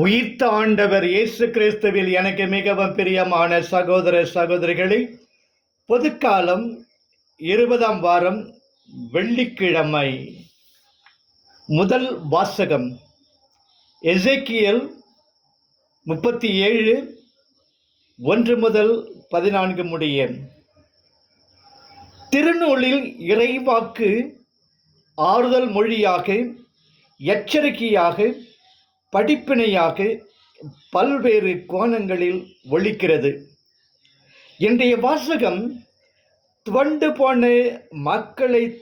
உயிர்த்த ஆண்டவர் இயேசு கிறிஸ்துவில் எனக்கு மிகவும் பிரியமான சகோதர சகோதரிகளை பொதுக்காலம் இருபதாம் வாரம் வெள்ளிக்கிழமை. முதல் வாசகம் எசேக்கியல் முப்பத்தி ஏழு ஒன்று முதல் பதினான்கு முடிய. திருநூலில் இறைவாக்கு ஆறுதல் மொழியாக எச்சரிக்கையாக படிப்பினையாக பல்வேறு கோணங்களில் ஒழிக்கிறது. இன்றைய வாசகம் துவண்டு போன மக்களை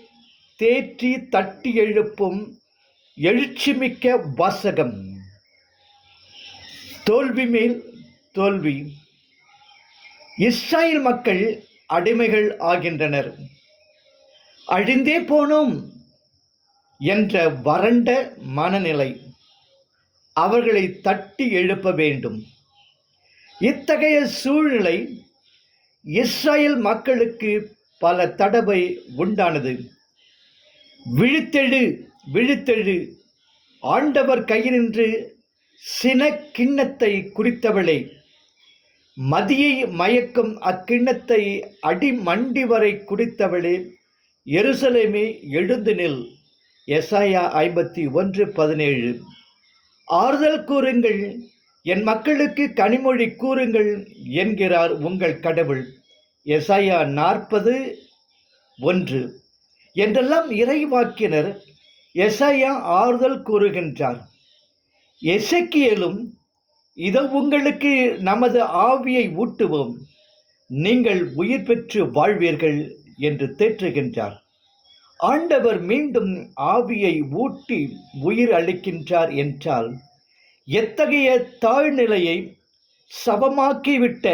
தேற்றி தட்டி எழுப்பும் எழுச்சிமிக்க வாசகம். தோல்வி மேல் தோல்வி. இஸ்ராயல் மக்கள் அடிமைகள் ஆகின்றனர். அழிந்தே போனோம் என்ற வறண்ட மனநிலை. அவர்களை தட்டி எழுப்ப வேண்டும். இத்தகைய சூழ்நிலை இஸ்ரேல் மக்களுக்கு பல தடவை உண்டானது. விழுத்தெழு விழுத்தெழு. ஆண்டவர் கையினின்று சின கிண்ணத்தை குறித்தவளே. மதியை மயக்கும் அக்கிண்ணத்தை அடிமண்டி வரை குடித்தவளே. எருசலேமே எழுந்து நில். எசாயா ஐம்பத்தி ஒன்று பதினேழு. ஆறுதல் கூறுங்கள் என் மக்களுக்கு கனிமொழி கூறுங்கள் என்கிறார் உங்கள் கடவுள். எசையா நாற்பது ஒன்று. என்றெல்லாம் இறைவாக்கினர் எசையா ஆறுதல் கூறுகின்றார். எசக்கியலும் இதோ உங்களுக்கு நமது ஆவியை ஊட்டுவோம். நீங்கள் உயிர் பெற்று வாழ்வீர்கள் என்று தேற்றுகின்றார். ஆண்டவர் மீண்டும் ஆவியை ஊட்டி உயிர் அளிக்கின்றார் என்றால் எத்தகைய தாழ்நிலையை சவமாக்கிவிட்ட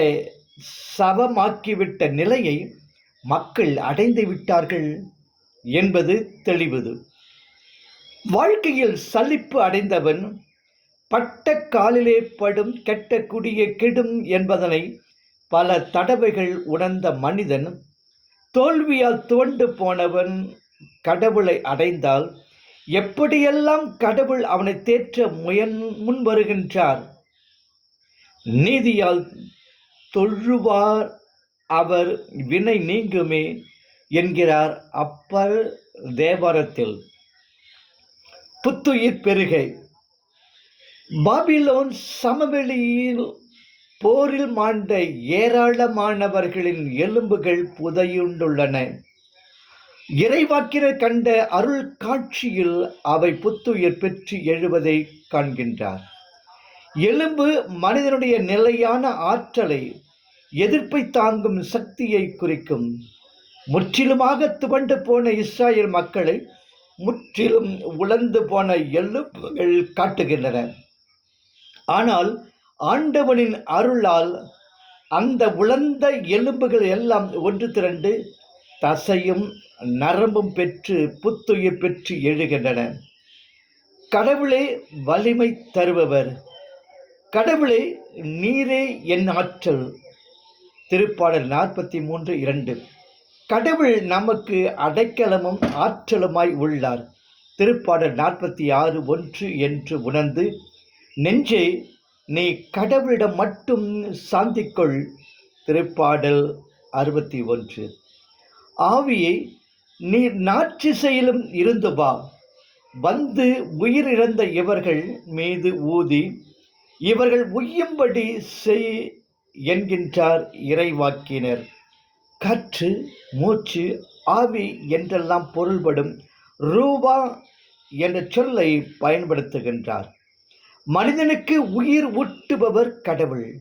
சவமாக்கிவிட்ட நிலையை மக்கள் அடைந்து விட்டார்கள் என்பது தெளிவது. வாழ்க்கையில் சலிப்பு அடைந்தவன் பட்ட காலிலே படும் கெட்ட குடிய கெடும் என்பதனை பல தடவைகள் உணர்ந்த மனிதன் தோல்வியால் துவண்டு போனவன் கடவுளை அடைந்தால் எப்படியெல்லாம் கடவுள் அவனை தேற்ற முயன் முன் வருகின்றார் நீதியால் தொழுவார் அவர் வினை நீங்குமே என்கிறார் அப்பர் தேவாரத்தில். புத்துயிர் பெருகை. பாபிலோன் சமவெளியில் போரில் மாண்ட ஏராளமானவர்களின் எலும்புகள் புதையுண்டுள்ளன. இறைவாக்கினர் கண்ட அருள் காட்சியில் அவை புத்துயிர் பெற்று எழுவதை காண்கின்றார். எலும்பு மனிதனுடைய நிலையான ஆற்றலை எதிர்ப்பை தாங்கும் சக்தியை குறிக்கும். முற்றிலுமாக துவண்டு போன இஸ்ராயல் மக்களை முற்றிலும் உலர்ந்து போன எலும்புகள் காட்டுகின்றன. ஆனால் ஆண்டவனின் அருளால் அந்த உலர்ந்த எலும்புகள் எல்லாம் ஒன்று திரண்டு தசையும் நரம்பும் பெற்று புத்துயிர் பெற்று எழுகின்றன. கடவுளே வலிமை தருபவர். கடவுளே நீரே என் ஆற்றல். திருப்பாடல் நாற்பத்தி மூன்று இரண்டு. கடவுள் நமக்கு அடைக்கலமும் ஆற்றலுமாய் உள்ளார். திருப்பாடல் நாற்பத்தி ஆறு ஒன்று என்று உணர்ந்து நெஞ்சே நீ கடவுளிடம் மட்டும் சாந்திக்கொள். திருப்பாடல் அறுபத்தி ஒன்று. ஆவியை நீர் நாற்றிசையிலும் இருந்து வா. வந்து உயிரிழந்த இவர்கள் மீது ஊதி இவர்கள் உய்யும்படி செய் என்கின்றார் இறைவாக்கினர். காற்று மூச்சு ஆவி என்றெல்லாம் பொருள்படும் ரூபா என்ற சொல்லை பயன்படுத்துகின்றார். மனிதனுக்கு உயிர் ஊட்டுபவர் கடவுள்.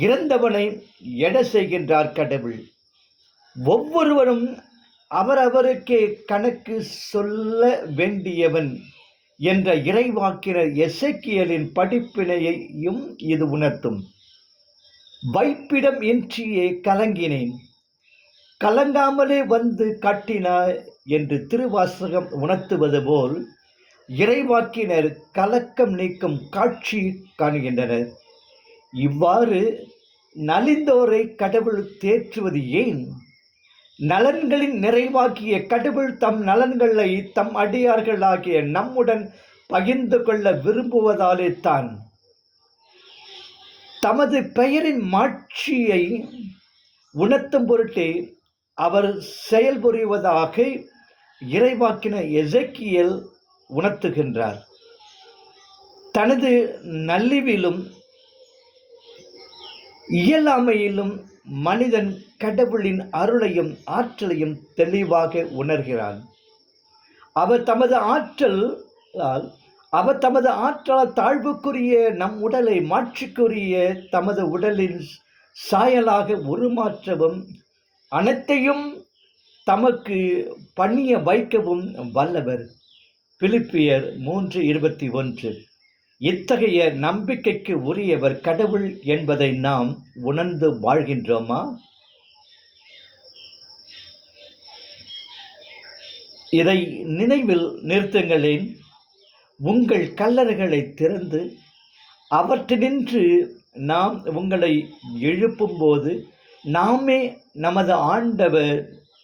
இறந்தவனை எடை செய்கின்றார் கடவுள். ஒவ்வொருவரும் அவரவருக்கே கணக்கு சொல்ல வேண்டியவன் என்ற இறைவாக்கினர் எசக்கியலின் படிப்பினையையும் இது உணர்த்தும். வைப்பிடம் இன்றியே கலங்கினேன். கலங்காமலே வந்து காட்டினார் என்று திருவாசகம் உணர்த்துவது போல் இறைவாக்கினர் கலக்கம் நீக்கும் காட்சி காணுகின்றனர். இவ்வாறு நலிந்தோரை கடவுள் தேற்றுவது ஏன்? நலன்களின் நிறைவாக்கிய கடவுள் தம் நலன்களை தம் அடியார்களாகிய நம்முடன் பகிர்ந்து கொள்ள விரும்புவதாலே தான். தமது பெயரின் மாட்சியை உணர்த்தும் பொருட்டே அவர் செயல்புரிவதாக இறைவாக்கின எசக்கியல் உணர்த்துகின்றார். தனது நல்லிவிலும் இயலாமையிலும் மனிதன் கடவுளின் அருளையும் ஆற்றலையும் தெளிவாக உணர்கிறான். அவர் தமது ஆற்றலால் அவர் தமது ஆற்றலால் தாழ்வுக்குரிய நம் உடலை மாற்றிக்குரிய தமது உடலின் சாயலாக உருமாற்றவும் அனைத்தையும் தமக்கு பணிய வைக்கவும் வல்லவர். பிலிப்பியர் மூன்று இருபத்தி ஒன்று. இத்தகைய நம்பிக்கைக்கு உரியவர் கடவுள் என்பதை நாம் உணர்ந்து வாழ்கின்றோமா? இதை நினைவில் நிறுத்துங்களேன். உங்கள் கல்லறைகளை திறந்து அவற்றினின்று நாம் உங்களை எழுப்பும்போது நாமே நமது ஆண்டவர்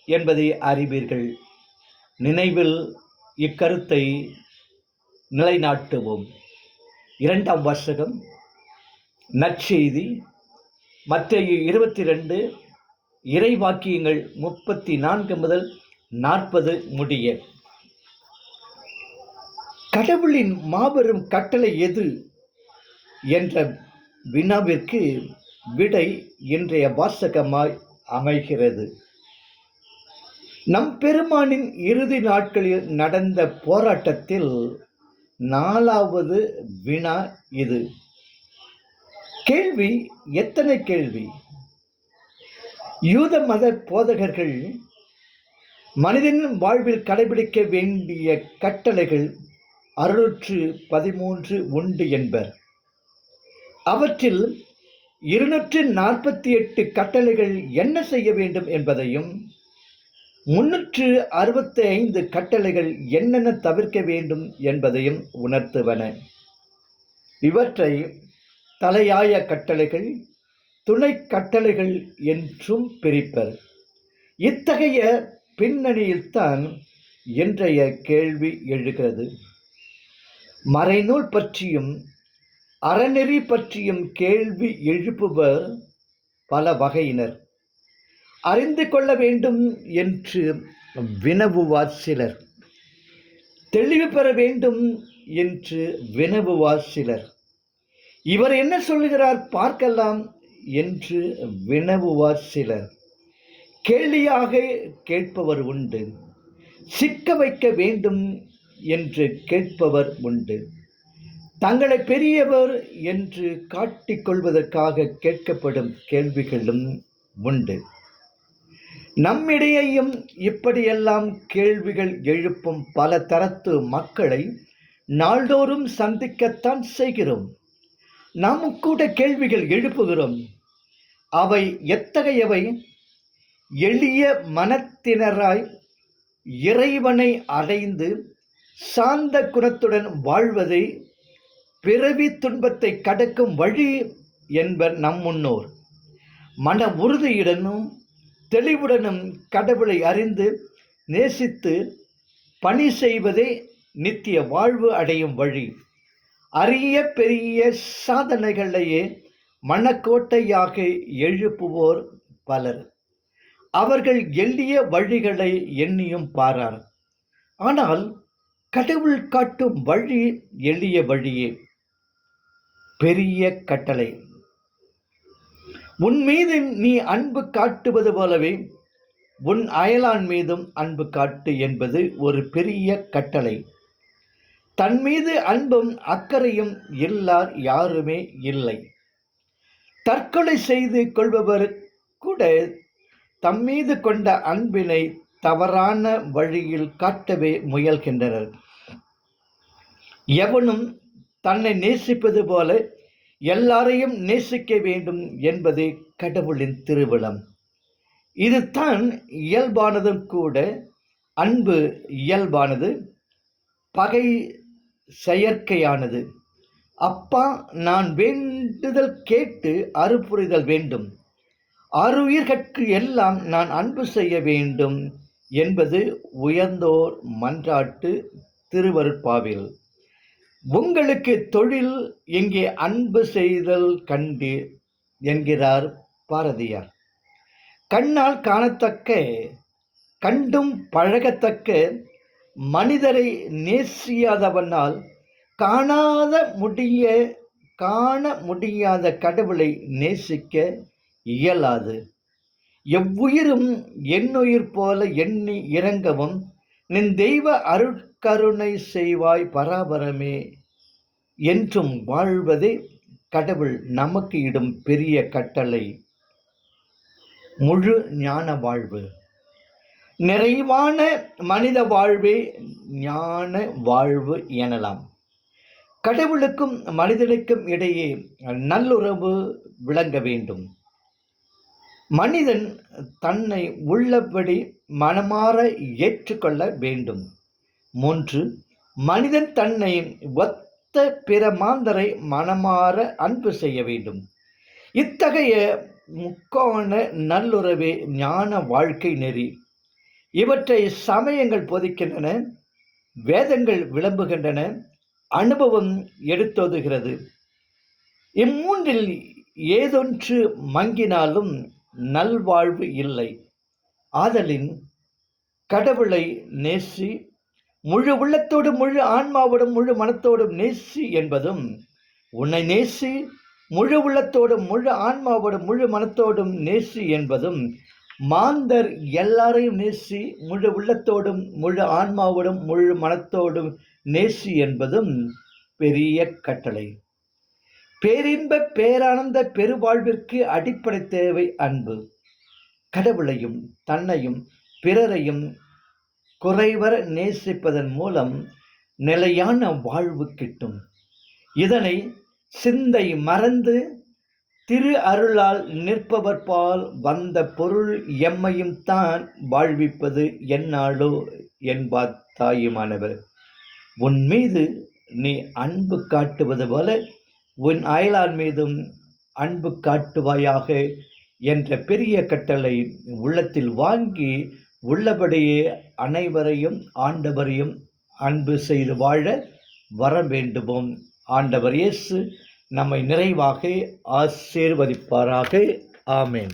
என்பதை அறிவீர்கள். நினைவில் இக்கருத்தை நிலைநாட்டுவோம். இரண்டாம் வாசகம் நற்செய்தி மத்திய இருபத்தி ரெண்டு இறை வாக்கியங்கள் முப்பத்தி நான்கு முதல் நாற்பது முடிய. கடவுளின் மாபெரும் கட்டளை எது? என்ற வினாவிற்கு விடை இன்றைய வாசகமாய் அமைகிறது. நம் பெருமானின் இறுதி நாட்களில் நடந்த போராட்டத்தில் நாலாவது வினா இது. கேள்வி எத்தனை கேள்வி? யூத மத போதகர்கள் மனிதனின் வாழ்வில் கடைபிடிக்க வேண்டிய கட்டளைகள் அறுநூற்று பதிமூன்று உண்டு என்பர். அவற்றில் இருநூற்று நாற்பத்தி எட்டு கட்டளைகள் என்ன செய்ய வேண்டும் என்பதையும் முன்னூற்று அறுபத்தி ஐந்து கட்டளைகள் என்னென்ன தவிர்க்க வேண்டும் என்பதையும் உணர்த்துவன. இவற்றை தலையாய கட்டளைகள் துணை கட்டளைகள் என்றும் பிரிப்பர். இத்தகைய பின்னணியில்தான் இன்றைய கேள்வி எழுகிறது. மறைநூல் பற்றியும் அறநெறி பற்றியும் கேள்வி எழுப்புவர் பல வகையினர். அறிந்து கொள்ள வேண்டும் என்று வினவுவார் சிலர். தெளிவு பெற வேண்டும் என்று வினவுவார் சிலர். இவர் என்ன சொல்லுகிறார் பார்க்கலாம் என்று வினவுவார் சிலர். கேள்வியாக கேட்பவர் உண்டு. சிக்க வைக்க வேண்டும் என்று கேட்பவர் உண்டு. தங்களை பெரியவர் என்று காட்டிக்கொள்வதற்காக கேட்கப்படும் கேள்விகளும் உண்டு. நம்மிடையேயும் இப்படியெல்லாம் கேள்விகள் எழுப்பும் பல தரத்து மக்களை நாள்தோறும் சந்திக்கத்தான் செய்கிறோம். நாமும் கூட கேள்விகள் எழுப்புகிறோம். அவை எத்தகையவை? எளிய மனத்தினராய் இறைவனை அடைந்து சாந்த குணத்துடன் வாழ்வதை பிறவி துன்பத்தை கடக்கும் வழி என்பர் நம் முன்னோர். மன உறுதியுடனும் தெளிவுடனும் கடவுளை அறிந்து நேசித்து பணி செய்வதே நித்திய வாழ்வு அடையும் வழி. அரிய பெரிய சாதனைகளையே மனக்கோட்டையாக எழுப்புவோர் பலர். அவர்கள் எளிய வழிகளை எண்ணியும் பாரார். ஆனால் கடவுள் காட்டும் வழி எளிய வழியே. பெரிய கட்டளை. உன் மீது நீ அன்பு காட்டுவது போலவே உன் அயலான் மீதும் அன்பு காட்டு என்பது ஒரு பெரிய கட்டளை. தன் மீது அன்பும் அக்கறையும் இல்லார் யாருமே இல்லை. தற்கொலை செய்து கொள்பவர் கூட தம் மீது கொண்ட அன்பினை தவறான வழியில் காட்டவே முயல்கின்றனர். எவனும் தன்னை நேசிப்பது போல எல்லாரையும் நேசிக்க வேண்டும் என்பது கடவுளின் திருவிழம் இதுதான் இயல்பானதும் கூட அன்பு இயல்பானது பகை செயற்கையானது. அப்பா நான் வேண்டுதல் கேட்டு அறுப்புரிதல் வேண்டும். அருயிர்கட்கு எல்லாம் நான் அன்பு செய்ய வேண்டும் என்பது உயர்ந்தோர் மன்றாட்டு திருவருட்பாவில். உங்களுக்கு தொழில் இங்கே அன்பு செய்தல் கண்டு என்கிறார் பாரதியார். கண்ணால் காணத்தக்க கண்டும் பழகத்தக்க மனிதரை நேசியாதவனால் காணாத முடிய காண முடியாத கடவுளை நேசிக்க இயலாது. எவ்வுயிரும் என்னுயிர் போல எண்ணி இறங்கவும் நின் தெய்வ அருட்கருணை செய்வாய் பராபரமே என்றும் வாழ்வதே கடவுள் நமக்கு இடும் பெரிய கட்டளை. முழு ஞான வாழ்வு. நிறைவான மனித வாழ்வே ஞான வாழ்வு எனலாம். கடவுளுக்கும் மனிதனுக்கும் இடையே நல்லுறவு விளங்க வேண்டும். மனிதன் தன்னை உள்ளபடி மனமாற ஏற்றுக்கொள்ள வேண்டும். மூன்று மனிதன் தன்னை ஒத்த பிற மாந்தரை மனமாற அன்பு செய்ய வேண்டும். இத்தகைய முக்கோண நல்லுறவே ஞான வாழ்க்கை நெறி. இவற்றை சமயங்கள் போதிக்கின்றன வேதங்கள் விளம்புகின்றன அனுபவம் எடுத்தோதுகிறது. இம்மூன்றில் ஏதொன்று மங்கினாலும் நல்வாழ்வு இல்லை. ஆதலின் கடவுளை நேசி முழு உள்ளத்தோடும் முழு ஆன்மாவோடும் முழு மனத்தோடும் நேசி என்பதும் உன்னை நேசி முழு உள்ளத்தோடும் முழு ஆன்மாவோடும் முழு மனத்தோடும் நேசி என்பதும் மாந்தர் எல்லாரையும் நேசி முழு உள்ளத்தோடும் முழு ஆன்மாவோடும் முழு மனத்தோடும் நேசி என்பதும் பெரிய கட்டளை. பேரின்ப பேரானந்த பெருவாழ்விற்கு அடிப்படை தேவை அன்பு. கடவுளையும் தன்னையும் பிறரையும் குறைவர நேசிப்பதன் மூலம் நிலையான வாழ்வு கிட்டும். இதனை சிந்தை மறந்து திரு அருளால் நிற்பவர்பால் வந்த பொருள் எம்மையும் தான் வாழ்விப்பது என்னாலோ என்பார் தாயுமானவர். உன் மீது நீ அன்பு காட்டுவது போல உன் அயலான் மீதும் அன்பு காட்டுவாயாக என்ற பெரிய கட்டளை உள்ளத்தில் வாங்கி உள்ளபடியே அனைவரையும் ஆண்டவரையும் அன்பு செய்து வாழ வர வேண்டுமோம் ஆண்டவர் இயேசு நம்மை நிறைவாக ஆசீர்வதிப்பாராக. ஆமேன்.